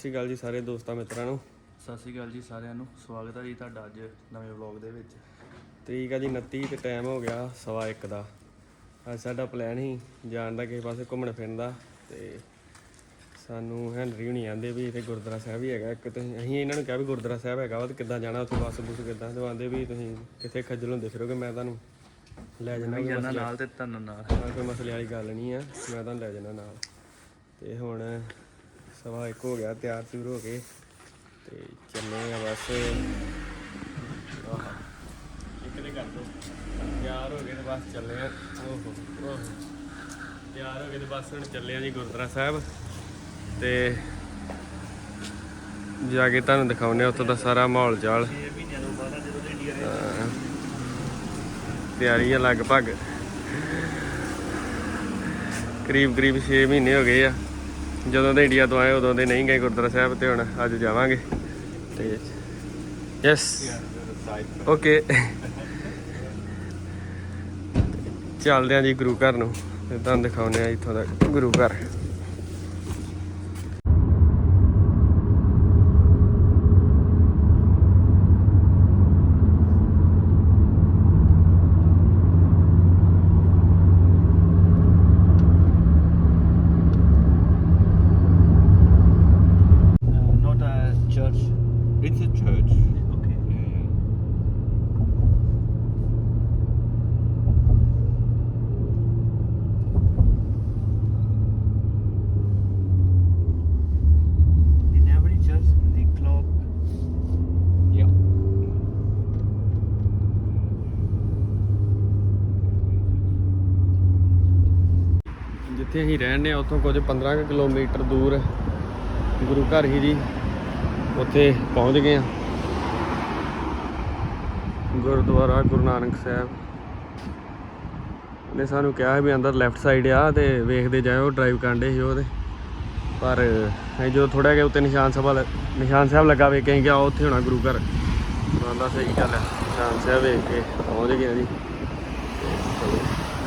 ਸ਼੍ਰੀ ਅਕਾਲ ਜੀ ਸਾਰੇ ਦੋਸਤਾਂ ਮਿੱਤਰਾਂ ਨੂੰ। ਸਤਿ ਸ਼੍ਰੀ ਅਕਾਲ ਜੀ ਸਾਰਿਆਂ ਨੂੰ। ਸਵਾਗਤ ਹੈ ਜੀ ਤੁਹਾਡਾ ਅੱਜ ਨਵੇਂ ਵਲੌਗ ਦੇ ਵਿੱਚ। ਤਰੀਕ ਆ ਜੀ 29 ਤੇ ਟਾਈਮ ਹੋ ਗਿਆ ਸਵਾ ਇੱਕ ਦਾ। ਅੱਜ ਸਾਡਾ ਪਲਾਨ ਸੀ ਜਾਣ ਦਾ ਕਿਸੇ ਪਾਸੇ ਘੁੰਮਣ ਫਿਰਨ ਦਾ ਤੇ ਸਾਨੂੰ ਹੈਨਰੀ ਹੁਣੀ ਆਂਦੇ ਵੀ ਇੱਥੇ ਗੁਰਦੁਆਰਾ ਸਾਹਿਬ ਹੀ ਹੈਗਾ ਇੱਕ ਤੁਸੀਂ ਅਸੀਂ ਇਹਨਾਂ ਨੂੰ ਕਿਹਾ ਵੀ ਗੁਰਦੁਆਰਾ ਸਾਹਿਬ ਹੈਗਾ ਵਾ ਤੇ ਕਿੱਦਾਂ ਜਾਣਾ ਉੱਥੇ ਬੱਸ ਬੁੱਸ ਕਿੱਦਾਂ? ਤੇ ਆਂਦੇ ਵੀ ਤੁਸੀਂ ਕਿੱਥੇ ਖੱਜਲ ਹੁੰਦੇ ਫਿਰੋਗੇ ਮੈਂ ਤੁਹਾਨੂੰ ਲੈ ਜਾਣਾ ਮਸਲੇ। ਨਾਲ ਤੇ ਤੁਹਾਨੂੰ ਨਾਲ। ਕੋਈ ਮਸਲੇ ਵਾਲੀ ਗੱਲ ਨਹੀਂ ਆ ਮੈਂ ਤੁਹਾਨੂੰ ਲੈ ਜਾਣਾ ਨਾਲ। ਤੇ ਹੁਣ ਸਵਾ ਇੱਕ ਹੋ ਗਿਆ, ਤਿਆਰ ਤਿਉਰ ਹੋ ਕੇ। ਤੇ ਚੱਲੇ ਆ ਬਸ। ਇੱਕ ਦੇ ਕਰ ਦੋ। ਤਿਆਰ ਹੋ ਗਏ ਤੇ ਬਸ ਚੱਲੇ ਆ। ਓਹੋ ਓਹੋ। ਤਿਆਰ ਹੋ ਗਏ ਤੇ ਬਸ ਹੁਣ ਚੱਲੇ ਆ ਜੀ ਗੁਰਦੁਆਰਾ ਸਾਹਿਬ। ਤੇ ਜਾ ਕੇ ਤੁਹਾਨੂੰ ਦਿਖਾਉਨੇ ਉੱਥੋਂ ਦਾ ਸਾਰਾ ਮਾਹੌਲ ਚਾਲ। ਤਿਆਰੀ ਆ ਲਗਭਗ। ਕਰੀਬ ਕਰੀਬ 6 ਮਹੀਨੇ ਹੋ ਗਏ ਆ। ਜਦੋਂ ਦੇ ਇੰਡੀਆ ਤੋਂ ਆਏ, ਉਦੋਂ ਦੇ ਨਹੀਂ ਗਏ ਗੁਰਦੁਆਰਾ ਸਾਹਿਬ ਤੇ ਹੁਣ ਅੱਜ ਜਾਵਾਂਗੇ। ਤੇ ਯੈਸ ਓਕੇ ਚੱਲਦੇ ਆ ਜੀ ਗੁਰੂ ਘਰ ਨੂੰ ਤੇ ਤੁਹਾਨੂੰ ਦਿਖਾਉਂਦੇ ਆ ਇੱਥੋਂ ਦਾ ਗੁਰੂ ਘਰ not a church It's a church. okay Yeah. in every church the clock Yeah. ਜਿੱਥੇ ਅਸੀਂ ਰਹਿੰਦੇ ਆ, ਉੱਥੋਂ ਕੁਝ 15 ਕੁ ਕਿਲੋਮੀਟਰ ਦੂਰ ਗੁਰੂ ਘਰ ਹੀ ਜੀ ਉੱਥੇ ਪਹੁੰਚ ਗਏ ਆ। ਗੁਰਦੁਆਰਾ ਗੁਰੂ ਨਾਨਕ ਸਾਹਿਬ। ਨੇ ਸਾਨੂੰ ਕਿਹਾ ਵੀ ਅੰਦਰ ਲੈਫਟ ਸਾਈਡ ਆ ਤੇ ਵੇਖਦੇ ਜਾਇਓ ਡਰਾਈਵ ਕਰਦੇ ਸੀ ਉਹਦੇ ਪਰ ਅਸੀਂ ਜਦੋਂ ਥੋੜਾ ਜਿਹਾ ਉੱਤੇ ਨਿਸ਼ਾਨ ਸਭਾ ਲ- ਨਿਸ਼ਾਨ ਸਾਹਿਬ ਲੱਗਾ ਵੇਖ ਕੇ ਅਸੀਂ ਉੱਥੇ ਹੋਣਾ ਗੁਰੂ ਘਰ। ਕਹਿੰਦਾ ਸਹੀ ਗੱਲ ਹੈ ਨਿਸ਼ਾਨ ਸਾਹਿਬ ਵੇਖ ਕੇ ਪਹੁੰਚ ਗਏ ਆ ਜੀ।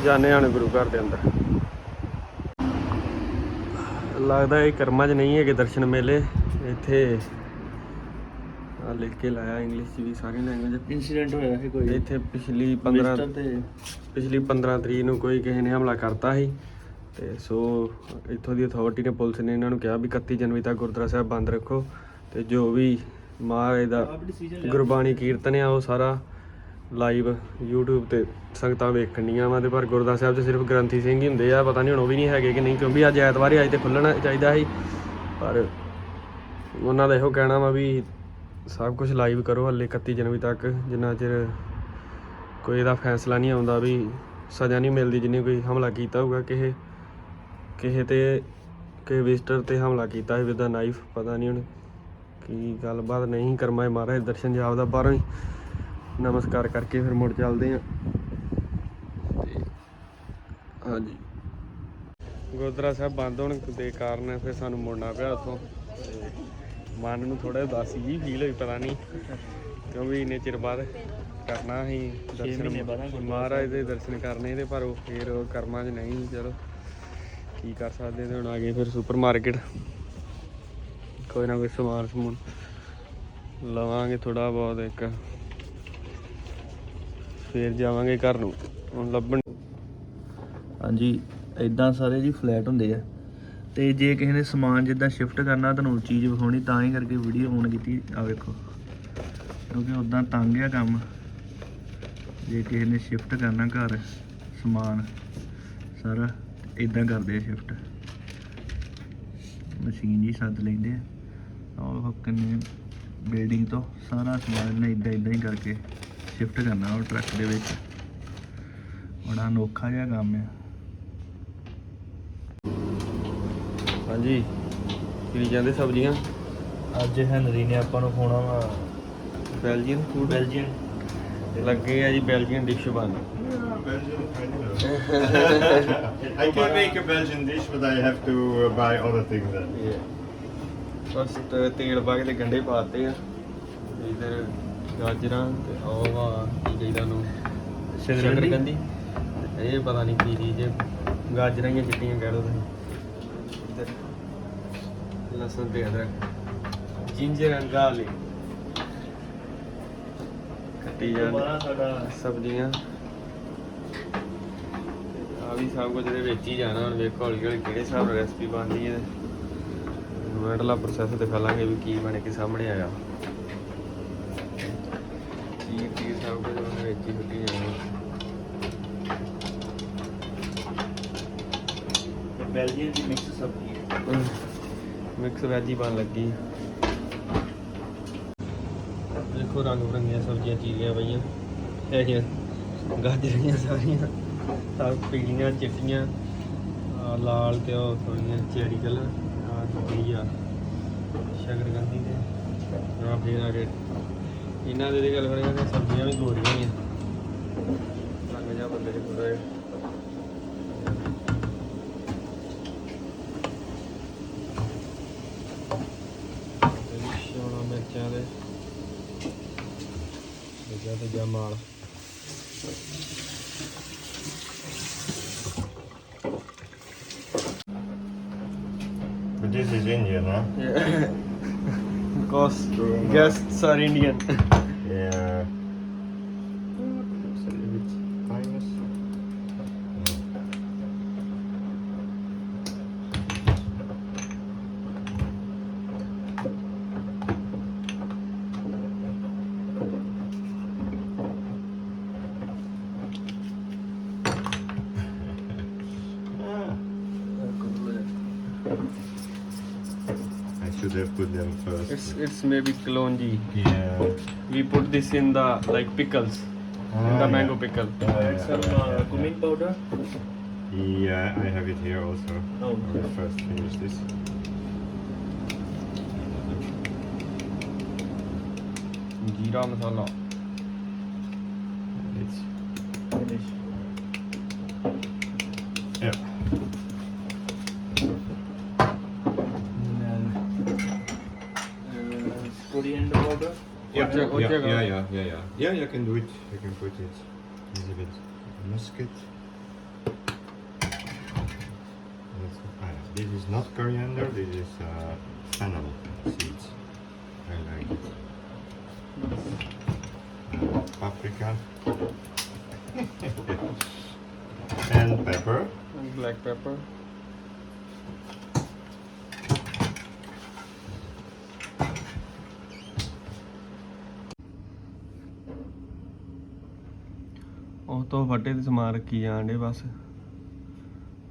ਜਾਣੇ ਆਣ ਗੁਰੂ ਘਰ ਦੇ ਅੰਦਰ। ਲੱਗਦਾ ਇਹ ਕਰਮਾਂ 'ਚ ਨਹੀਂ ਹੈਗੇ ਦਰਸ਼ਨ ਮੇਲੇ। ਇੱਥੇ ਆ ਲਿਖ ਕੇ ਲਾਇਆ ਇੰਗਲਿਸ਼ 'ਚ ਵੀ ਸਾਰੀ ਲੈਂਗੁਏਜ incident ਹੋਇਆ ਸੀ ਕੋਈ? ਇੱਥੇ ਪਿਛਲੀ 15 Visitor ਤੇ? ਪਿਛਲੀ 15 ਤਰੀਕ ਨੂੰ ਕੋਈ ਕਿਸੇ ਨੇ ਹਮਲਾ ਕਰਤਾ ਸੀ। ਤੇ ਸੋ ਇੱਥੋਂ ਦੀ ਅਥਾਰਟੀ ਨੇ ਪੁਲਿਸ ਨੇ ਇਹਨਾਂ ਨੂੰ ਕਿਹਾ ਵੀ 31 ਜਨਵਰੀ ਤੱਕ ਗੁਰਦੁਆਰਾ ਸਾਹਿਬ ਬੰਦ ਰੱਖੋ। ਤੇ ਜੋ ਵੀ ਮਹਾਰਾਜ ਦਾ ਗੁਰਬਾਣੀ ਕੀਰਤਨ ਆ ਉਹ ਸਾਰਾ ਲਾਈਵ YouTube ਤੇ ਸੰਗਤਾਂ ਵੇਖਣੀਆਂ ਵਾ ਤੇ ਪਰ ਗੁਰਦੁਆਰਾ ਸਾਹਿਬ 'ਚ ਸਿਰਫ ਗ੍ਰੰਥੀ ਸਿੰਘ ਹੀ ਹੁੰਦੇ ਆ, ਪਤਾ ਨਹੀਂ ਹੁਣ ਉਹ ਵੀ ਨਹੀਂ ਹੈਗੇ ਕਿ ਨਹੀਂ, ਕਿਉਂਕਿ ਅੱਜ ਐਤਵਾਰ ਹੀ ਅੱਜ ਤੇ ਖੁੱਲਣਾ ਚਾਹੀਦਾ ਸੀ। ਪਰ ਉਹਨਾਂ ਦਾ ਇਹੋ ਕਹਿਣਾ ਵਾ ਵੀ ਸਭ ਕੁਝ ਲਾਈਵ ਕਰੋ ਹੱਲੇ 31 ਜਨਵਰੀ ਤੱਕ, ਜਿੰਨਾ ਚਿਰ ਕੋਈ ਇਹਦਾ ਫੈਸਲਾ ਨਹੀਂ ਆਉਂਦਾ ਵੀ ਸਜ਼ਾ ਨਹੀਂ ਮਿਲਦੀ, ਜਿੰਨੇ ਕੋਈ ਹਮਲਾ ਕੀਤਾ ਹੋਊਗਾ, ਕਿਸੇ ਕਿਸੇ ਤੇ, ਕਿਸੇ ਵਿਜ਼ਟਰ ਤੇ ਹਮਲਾ ਕੀਤਾ ਹੈ ਵਿਦ ਅ ਨਾਈਫ ਪਤਾ ਨਹੀਂ ਹੁਣ ਕੀ ਗੱਲਬਾਤ, ਨਹੀਂ ਕਰਮਾਏ ਮਹਾਰਾਜ, ਦਰਸ਼ਨ ਜਾਬ ਦਾ ਬਾਹਰੋਂ ਹੀ। ਨਮਸਕਾਰ ਕਰਕੇ ਫਿਰ ਮੁੜ ਚੱਲਦੇ ਆ ਤੇ ਹਾਂਜੀ। ਗੁਰਦੁਆਰਾ ਸਾਹਿਬ ਬੰਦ ਹੋਣ ਦੇ ਕਾਰਨ ਫਿਰ ਸਾਨੂੰ ਮੁੜਨਾ ਪਿਆ ਉੱਥੋਂ। ਮਨ ਨੂੰ ਥੋੜਾ ਉਦਾਸੀ ਜੀ ਫੀਲ ਹੋਈ ਪਤਾ ਨਹੀਂ ਕਿਉਂਕਿ ਇੰਨੇ ਚਿਰ ਬਾਅਦ ਕਰਨਾ ਸੀ ਦਰਸ਼ਨ। ਮਹਾਰਾਜ ਦੇ ਦਰਸ਼ਨ ਕਰਨੇ ਤੇ ਪਰ ਉਹ ਫਿਰ ਕਰਮਾਂ 'ਚ ਨਹੀਂ ਚਲੋ ਕੀ ਕਰ ਸਕਦੇ ਤੇ ਹੁਣ ਆ ਗਏ ਫਿਰ ਸੁਪਰ ਮਾਰਕੀਟ। ਕੋਈ ਨਾ ਕੋਈ ਸਮਾਨ ਸਮੂਨ ਲਵਾਂਗੇ ਥੋੜਾ ਬਹੁਤ ਇੱਕ। ਫਿਰ ਜਾਵਾਂਗੇ ਘਰ ਨੂੰ। ਹੁਣ ਲੱਭਣ ਹਾਂਜੀ ਇਦਾਂ ਸਾਰੇ ਜੀ ਫਲੈਟ ਹੁੰਦੇ ਆ। ਤੇ ਜੇ ਕਿਸੇ ਨੇ ਸਮਾਨ ਜਿੱਦਾਂ ਸ਼ਿਫਟ ਕਰਨਾ ਤੁਹਾਨੂੰ ਚੀਜ਼ ਵਿਖਾਉਣੀ, ਤਾਂ ਹੀ ਕਰਕੇ ਵੀਡੀਓ ਔਨ ਕੀਤੀ। ਆ ਵੇਖੋ। ਕਿਉਂਕਿ ਉਦਾਂ ਤੰਗ ਆ ਕੰਮ। ਜੇ ਕਿਸੇ ਨੇ ਸ਼ਿਫਟ ਕਰਨਾ ਘਰ, ਸਮਾਨ, ਸਾਰਾ ਇਦਾਂ ਕਰਦੇ ਆ ਸ਼ਿਫਟ ਮਸ਼ੀਨ ਜੀ ਸੱਦ ਲੈਂਦੇ ਆ। ਉਹ ਕਿੰਨੇ ਬਿਲਡਿੰਗ ਤੋਂ ਸਾਰਾ ਸਮਾਨ ਨੇ ਇਦਾਂ ਇਦਾਂ ਹੀ ਕਰਕੇ। ਸ਼ਿਫਟ ਕਰਨਾ ਉਹ ਟਰੱਕ ਦੇ ਵਿੱਚ। ਬੜਾ ਅਨੋਖਾ ਜਿਹਾ ਕੰਮ ਆ। ਹਾਂਜੀ। ਕੀ ਜਾਂਦੇ ਸਬਜ਼ੀਆਂ? ਅੱਜ ਹੈਨਰੀ ਨੇ ਆਪਾਂ ਨੂੰ ਖਵਾਉਣਾ ਵਾ ਬੈਲਜੀਅਨ ਫੂਡ। ਬੈਲਜੀਅਨ। ਲੱਗੇ ਆ ਜੀ ਬੈਲਜੀਅਨ ਡਿਸ਼ ਬਣ। I can make a Belgian dish, but I have to uh, buy other things then. ਬਸ ਤੇ ਤੇਲ ਪਾ ਕੇ ਤੇ ਗੰਡੇ ਪਾਤੇ ਆ। ਇਧਰ ਗਾਜਰਾਂ ਤੇ ਉਹ ਆ ਕੀ ਕਹਿੰਦਾ ਨੂੰ ਸ਼ਕਰਕੰਦੀ? ਸ਼ਕਰਕੰਦੀ ਇਹ ਪਤਾ ਨਹੀਂ ਕੀ ਚੀਜ਼ ਹੈ। ਗਾਜਰਾਂ ਹੀ ਚਿੱਟੀਆਂ ਕਹਿ ਲਓ ਤੁਸੀਂ। ਲਸਣ ਤੇ ਅਦਰਕ। ਜਿੰਜਰ ਐਂਡ ਗਾਰਲਿਕ ਕੱਟੀ ਜਾਣ ਦੁਬਾਰਾ ਸਾਡਾ ਸਬਜ਼ੀਆਂ। ਆ ਵੀ ਸਭ ਕੁਝ ਇਹਦੇ ਵਿੱਚ ਹੀ ਜਾਣਾ। ਹੁਣ ਵੇਖੋ ਹੌਲੀ ਹੌਲੀ ਕਿਹੜੇ ਹਿਸਾਬ ਨਾਲ ਰੈਸਪੀ ਬਣਦੀ ਹੈ। ਮੈਡਲਾ ਪ੍ਰੋਸੈਸ ਦਿਖਾ ਲਾਂਗੇ ਵੀ ਕੀ ਬਣ ਕੇ ਸਾਹਮਣੇ ਆਇਆ। ਕੀ ਕੀ ਸਭ ਕੁਝ ਉਹਦੇ ਵਿੱਚ ਹੀ ਫੁੱਟੀ ਜਾਣਾ ਬੈਲਜੀਅਮ ਦੀ ਮਿਕਸ ਸਬਜ਼ੀ ਹੈ ਮਿਕਸ ਵੈਜ ਹੀ ਬਣ ਲੱਗੀ ਦੇਖੋ ਰੰਗ ਬਰੰਗੀਆਂ ਸਬਜ਼ੀਆਂ ਚੀਰੀਆਂ ਪਈਆਂ ਹੈਗੀਆਂ ਗਾਜਰੀਆਂ ਸਾਰੀਆਂ ਸਭ ਪੀਲੀਆਂ ਚਿੱਟੀਆਂ ਇਹਨਾਂ ਦੇ ਦੀ ਗੱਲ ਕਰਾਂਗੇ ਤਾਂ ਸਬਜ਼ੀਆਂ ਵੀ ਗੋਰੀਆਂ ਹੀ ਆ ਰੰਗ ਜਾ ਬੰਦੇ ਦੇ ਪੂਰਾ ਮਿਰਚਾਂ ਦੇ। ਦੂਜਾ ਤੇ Jamal But this is Indian, huh? because guests are sir Indian It's it's maybe kalonji. yeah. We put this in the like pickles, in the Ah, mango yeah. pickle. Add some uh, cumin powder. Yeah, I have it here also. Oh, I will first finish this. Jeera masala. Coriander powder. Yeah, yeah, ocha- yeah, yeah, yeah, yeah. Yeah, you can do it. You can put it a bit musket. That's, ah. This is not coriander. This is uh, fennel seeds. I like it. Uh, paprika and pepper. And black pepper. ਤੋਂ ਫੱਟੇ ਤੇ ਸਮਾਨ ਰੱਖੀ ਜਾਣ ਡੇ ਬਸ।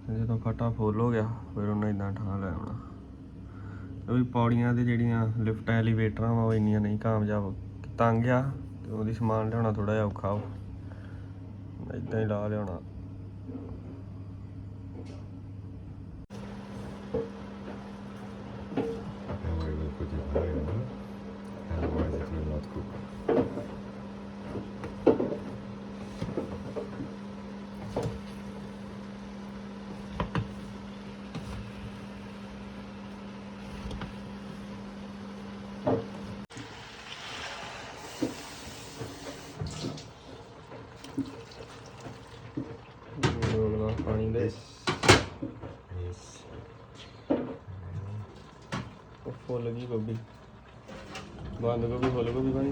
ਤੇ ਜਦੋਂ ਫਟਾ ਫੁੱਲ ਹੋ ਗਿਆ, ਫਿਰ ਉਹਨਾਂ ਇਦਾਂ ਠਾਂ ਲੈ ਆਉਣਾ। ਉਹ ਵੀ ਪੌੜੀਆਂ ਤੇ ਜਿਹੜੀਆਂ ਲਿਫਟ ਐਲੀਵੇਟਰਾਂ ਵਾ, ਉਹ ਇੰਨੀਆਂ ਨਹੀਂ ਕਾਮਯਾਬ। ਤੰਗ ਆ, ਤੇ ਉਹਦੀ ਸਮਾਨ ਲਿਆਉਣਾ ਥੋੜਾ ਜਿਹਾ ਔਖਾ ਵਾ। ਇਦਾਂ ਹੀ ਲਾ ਲਿਆਉਣਾ And we will put it higher, huh? otherwise it will not cook. ਲੂਣ ਪਾਣੀ ਦੇ This is ਉਹ ਫੁੱਲ ਗਈ ਗੋਭੀ ਬੰਦ ਗੋਭੀ ਫੁੱਲ ਗੋਭੀ ਬਣੀ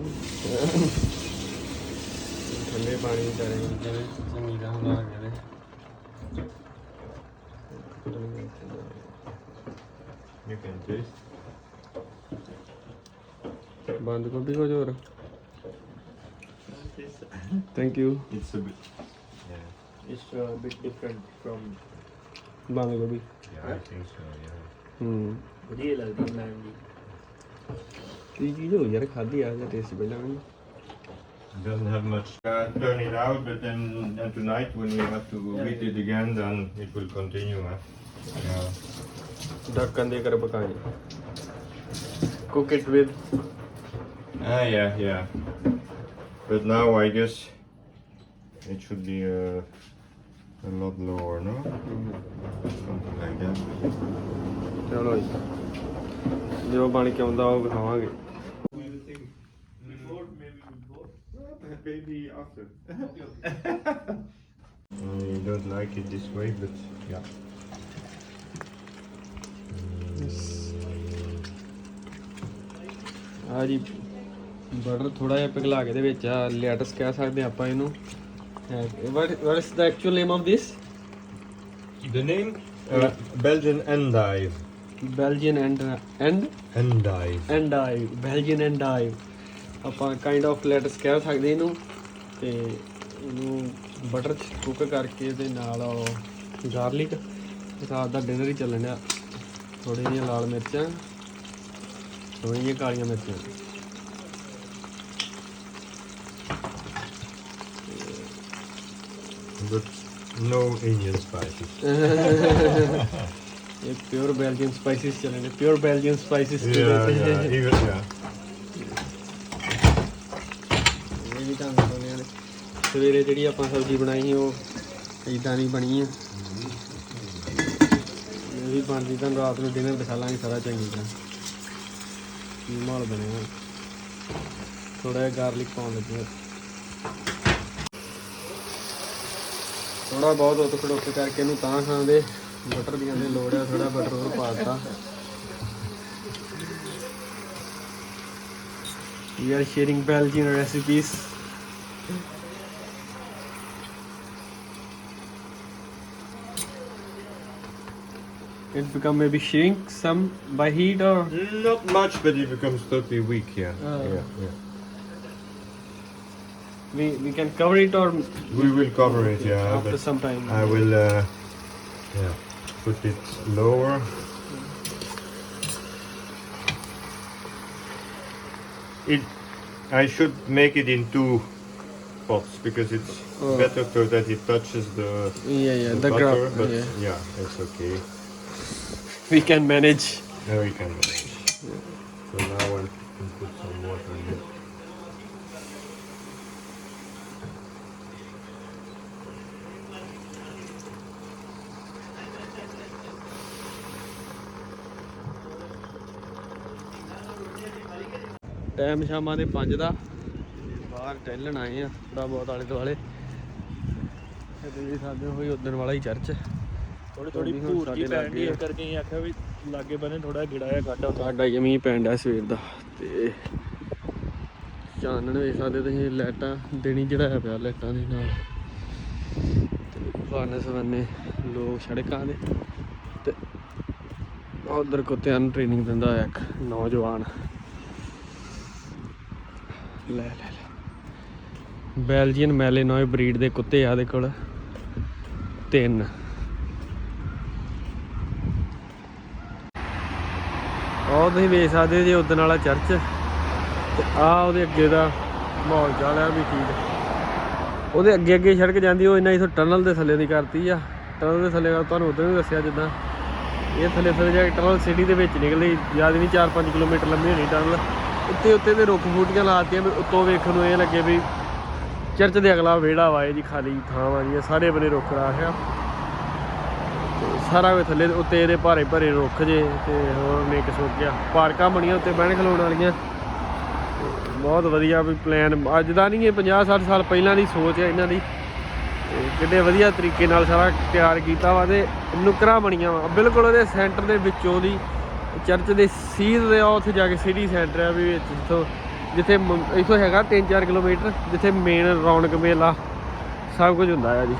ਠੰਡੇ ਪਾਣੀ ਵਿੱਚ ਚਾਰੇ ਜਿਹੜੇ ਚੰਗੀ ਦਾ ਹੁੰਦਾ ਆ ਗਿਆ you can taste. ਬੰਦ ਗੋਭੀ ਕੁਝ ਹੋਰ thank you It's a bit. Yeah. It's a bit different from. ਬੰਦ ਗੋਭੀ Yeah, I think so. Yeah. ਹੂੰ ਵਧੀਆ ਲੱਗਦੀ ਮੈਮ ਦੀ ਕੀ ਚੀਜ਼ ਹੋ ਯਾਰ ਖਾਧੀ ਆ ਜਾਂ ਟੇਸਟ ਪਹਿਲਾਂ ਵੀ It doesn't have much. Uh, turn it out, but then uh, tonight when we have to Yeah, beat yeah. it again, then it will continue. Huh? Yeah. ਢੱਕਣ ਦੇ ਕਰ ਪਕਾਣੀ cook it with Ah, yeah, yeah. But now I guess it should be uh, a lot lower, no? Something like that. ਚਲੋ ਜੀ ਜੋ ਬਣ ਕੇ ਆਉਂਦਾ ਉਹ ਖਾਵਾਂਗੇ Before, maybe after. I don't like it this way, but yeah. Mm. ਆ ਜੀ butter ਥੋੜਾ ਜਿਹਾ ਪਿਘਲਾ ਕੇ ਦੇ ਵਿੱਚ ਆ ਲੈਟਸ ਕਹਿ ਸਕਦੇ ਆਪਾਂ ਇਹਨੂੰ what what is the actual name of this The name? Uh, Belgian endive. Belgian end end Endive. Endive Belgian endive ਆਪਾਂ ਕਾਈਂਡ ਆਫ ਲੈਟਸ ਕਹਿ ਸਕਦੇ ਇਹਨੂੰ ਤੇ ਇਹਨੂੰ ਬਟਰ ਚ ਕੁੱਕ ਕਰਕੇ ਤੇ ਨਾਲ ਗਾਰਲਿਕ ਰਾਤ ਦਾ ਡਿਨਰ ਹੀ ਚੱਲਣ ਥੋੜੀ ਜਿਹੀਆਂ ਲਾਲ ਮਿਰਚਾਂ ਥੋੜੀ ਜਿਹੀਆਂ ਕਾਲੀਆਂ ਮਿਰਚਾਂ But no Indian spices. ਇਹ ਪਿਓਰ ਬੈਲਜੀਅਨ ਸਪਾਈਸਿਸ ਚੱਲਣ pure Belgian spices yeah, yeah, even yeah. ਇਹ ਵੀ ਸਵੇਰੇ ਜਿਹੜੀ ਆਪਾਂ ਸਬਜ਼ੀ ਬਣਾਈ ਸੀ ਉਹ ਇਦਾਂ ਨਹੀਂ ਬਣੀ ਆ। ਇਹ ਵੀ ਬਣਦੀ ਤਾਂ ਰਾਤ ਨੂੰ ਡਿਨਰ ਦਿਖਾ ਲਾਂਗੇ ਸਾਰਾ ਚੰਗੀ ਤਰ੍ਹਾਂ। ਕੀ ਮਾਹੌਲ ਬਣਿਆ ਥੋੜਾ ਜਿਹਾ ਗਾਰਲਿਕ ਪਾਉਣ ਲੱਗੇ। ਥੋੜਾ ਬਹੁਤ ਉਤ ਖੜੋਕ ਕਰਕੇ ਇਹਨੂੰ ਤਾਂ ਖਾਂਦੇ ਬਟਰ ਦੀਆਂ ਦੇ ਲੋੜ ਆ ਥੋੜਾ ਬਟਰ ਹੋਰ ਪਾ ਦਿੱਤਾ We are sharing Belgian recipes. It become maybe shrink some by heat or Not much, but it becomes totally weak. Yeah. Oh. Yeah, yeah. We, we can cover it or We will cover it. Yeah, after some time. I will. Uh, yeah, put it lower. It. I should make it in two pots because it's Oh. better so that it touches the, yeah, yeah, the, the butter. ground. but Yeah. yeah, it's okay. We can manage. Now we can manage. So now time ਸ਼ਾਮਾਂ ਦੇ 5 ਦਾ। ਬਾਹਰ ਟਹਿਲਣ ਆਏ ਆ ਥੋੜਾ ਬਹੁਤ ਆਲੇ ਦੁਆਲੇ। ਸਾਡੇ ਹੋਈ ਉਦਣ ਵਾਲਾ ਹੀ ਚਰਚ ਥੋੜੀ ਥੋੜੀ ਭੂਰ ਜੀ ਪੈਣ ਦੀ ਲਾਗੇ ਆ। ਕਰਕੇ ਆਖਿਆ ਵੀ ਲਾਗੇ ਬੰਨੇ ਥੋੜਾ ਗਿੜਾ ਕੱਢ ਆਉਂਦਾ। ਸਾਡਾ ਜਮੀ ਪੈਂਦਾ ਸਵੇਰ ਦਾ ਤੇ ਚਾਨਣ ਵੇਖ ਸਕਦੇ ਤੁਸੀਂ ਲਾਈਟਾਂ ਦਿਨੀ ਚੜਾਇਆ ਪਿਆ ਲਾਈਟਾਂ ਦੇ ਨਾਲ। ਤੇ ਵਨ ਸਵੰਨੇ ਲੋਕ ਸੜਕਾਂ ਦੇ। ਤੇ ਉਧਰ ਕੁੱਤਿਆਂ ਨੂੰ ਟ੍ਰੇਨਿੰਗ ਦਿੰਦਾ ਇੱਕ ਨੌਜਵਾਨ। ਲੈ ਲੈ ਲੈ। ਬੈਲਜੀਅਨ ਮੈਲੇਨੋਏ ਬਰੀਡ ਦੇ ਕੁੱਤੇ ਆ ਦੇ ਕੋਲ। ਤਿੰਨ। ਉਹ ਤੁਸੀਂ ਵੇਖ ਸਕਦੇ ਜੇ, ਉਦਣ ਵਾਲਾ ਚਰਚ। ਤੇ ਆ ਉਹਦੇ ਅੱਗੇ ਦਾ ਮਾਹੌਲ ਚਾਲ ਆ ਵੀ ਠੀਕ। ਉਹਦੇ ਅੱਗੇ ਅੱਗੇ ਸੜਕ ਜਾਂਦੀ, ਉਹ ਇਹਨਾਂ ਇਥੋਂ ਟਨਲ ਦੇ ਥੱਲੇ ਦੀ ਕਰਤੀ ਆ। ਟਨਲ ਦੇ ਥੱਲੇ ਤੁਹਾਨੂੰ ਉਦੋਂ ਵੀ ਦੱਸਿਆ ਜਿੱਦਾਂ। ਇਹ ਥੱਲੇ ਥੱਲੇ ਜਾ ਕੇ ਟਨਲ ਸਿਟੀ ਦੇ ਵਿੱਚ ਨਿਕਲਦੀ ਜ਼ਿਆਦਾ ਨਹੀਂ 4-5 ਕਿਲੋਮੀਟਰ ਲੰਮੀ ਹੋਣੀ ਟਨਲ ਉੱਤੇ ਉੱਤੇ ਦੇ ਰੁੱਖ ਬੂਟੀਆਂ ਲਾਤੀਆਂ, ਵੀ ਉੱਤੋਂ ਵੇਖਣ ਨੂੰ ਇਹ ਲੱਗੇ ਵੀ ਚਰਚ ਦੇ ਅਗਲਾ ਵਿਹੜਾ ਵਾ ਇਹ ਜੀ ਖਾਲੀ ਥਾਂ ਵਾ ਜੀ ਸਾਰੇ ਬਨੇ ਰੁੱਖ ਰਾਖਿਆ ਸਾਰਾ ਵੇ ਥੱਲੇ ਉੱਤੇ ਇਹਦੇ ਭਾਰੇ ਭਰੇ ਰੁੱਖ ਜੇ, ਤੇ ਹੋਰ ਨੇਕ ਸੁੱਕਿਆ ਪਾਰਕਾਂ ਬਣੀਆਂ ਉੱਤੇ ਬਹਿਣ ਖਲੋਣ ਵਾਲੀਆਂ। ਬਹੁਤ ਵਧੀਆ ਵੀ ਪਲਾਨ ਅੱਜ ਦਾ ਨਹੀਂ, ਇਹ 50 60 ਸਾਲ ਪਹਿਲਾਂ ਦੀ ਸੋਚ ਹੈ ਇਹਨਾਂ ਦੀ। ਤੇ ਕਿੰਨੇ ਵਧੀਆ ਤਰੀਕੇ ਨਾਲ ਸਾਰਾ ਤਿਆਰ ਕੀਤਾ ਵਾ ਤੇ ਨੁਕਰਾਂ ਬਣੀਆਂ ਵਾ। ਬਿਲਕੁਲ ਉਹਦੇ ਸੈਂਟਰ ਦੇ ਵਿੱਚੋਂ ਦੀ ਚਰਚ ਦੇ ਸੀਧ ਦੇ ਉੱਥੇ ਜਾ ਕੇ ਸਿਟੀ ਸੈਂਟਰ ਆ ਵੀ ਵਿੱਚ, ਜਿੱਥੋਂ, ਜਿੱਥੇ ਇੱਥੋਂ ਹੈਗਾ 3-4 ਕਿਲੋਮੀਟਰ, ਜਿੱਥੇ ਮੇਨ ਰੌਣਕ ਮੇਲਾ, ਸਭ ਕੁਝ ਹੁੰਦਾ ਆ ਜੀ।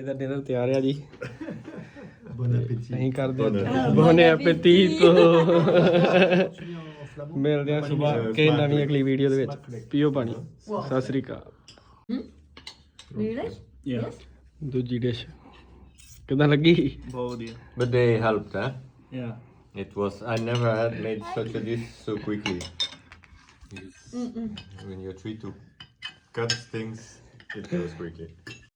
ਅੱਜ ਦਾ ਡਿਨਰ ਤਿਆਰ ਆ ਜੀ ਅਸੀਂ ਕਰਦੇ ਬੋਨੇ ਐਪੀਟੀਟੋ ਮਿਲਦੇ ਆ ਸਵੇਰ ਕੇ ਨਵੀਂ ਅਗਲੀ ਵੀਡੀਓ ਦੇ ਵਿੱਚ ਪੀਓ ਪਾਣੀ ਸਤਿ ਸ੍ਰੀ ਅਕਾਲ? ਯਾ ਦੂਜੀ ਡਿਸ਼ ਕਿਦਾਂ ਲੱਗੀ ਬਹੁਤ ਵਧੀਆ But they helped, huh? ਯਾ It was. I never had made such a dish so quickly. When you're trying to cut things, it goes quickly.